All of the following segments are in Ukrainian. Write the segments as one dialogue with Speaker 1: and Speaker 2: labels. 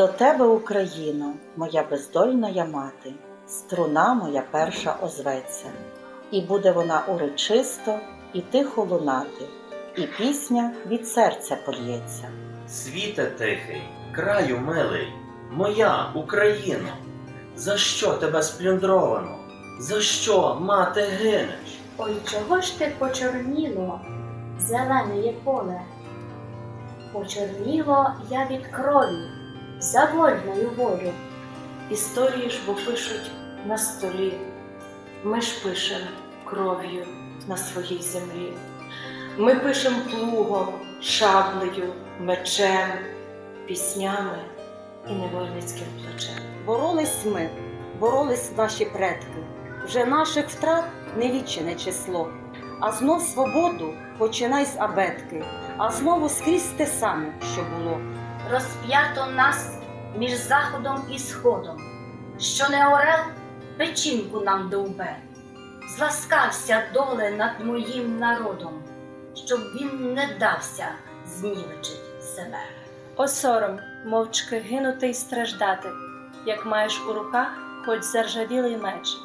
Speaker 1: До тебе, Україно, моя бездольна я мати, струна моя перша озветься, і буде вона урочисто і тихо лунати, і пісня від серця польється.
Speaker 2: Світе тихий, краю милий, моя Україно, за що тебе сплюндровано? За що, мати, гинеш?
Speaker 3: Ой, чого ж ти почорніло, зелене є поле? Почорніло я від крові, за вольною волю.
Speaker 4: Історії ж бо пишуть на столі. Ми ж пишем кров'ю на своїй землі. Ми пишем плугом, шаблею, мечем, піснями і невольницьким плачем.
Speaker 5: Боролись ми, боролись наші предки. Вже наших втрат не вічене число. А знов свободу починай з абетки, а знову скрізь те саме, що було.
Speaker 3: Розп'ято нас між заходом і сходом, що не орел печінку нам довбе. Зласкався доле над моїм народом, щоб він не дався знівечить себе.
Speaker 6: О сором, мовчки гинути й страждати, як маєш у руках хоч заржавілий меч.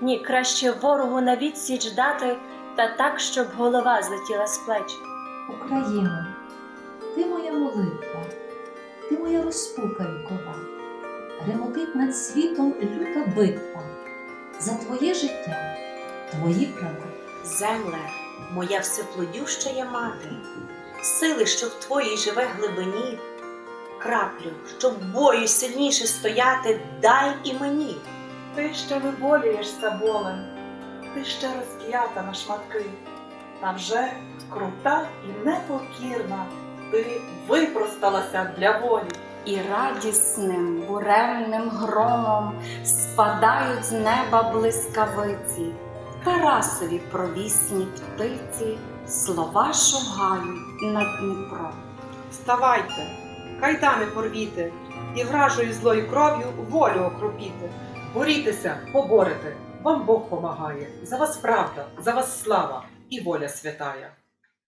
Speaker 6: Ні, краще ворогу на відсіч дати, та так, щоб голова злетіла з плеч.
Speaker 7: Україно, ти моя молитва, ти моя розпука вікова, ремотить над світом люта битва за твоє життя, твої права.
Speaker 8: Земле, моя всеплодюща я мати, сили, що в твоїй живе глибині, краплю, щоб в бою сильніше стояти, дай і мені.
Speaker 9: Ти ще виболюєшся болем, ти ще розп'ята на шматки, та вже крута і непокірна, ти випросталася для волі.
Speaker 10: і радісним буремним громом спадають з неба блискавиці, Тарасові провісні птиці, слова шугають над Дніпром.
Speaker 11: Вставайте, кайдани порвіте, і вражою злою кров'ю волю окропіте. Борітеся, поборете, вам Бог помагає. За вас правда, за вас слава і воля святая.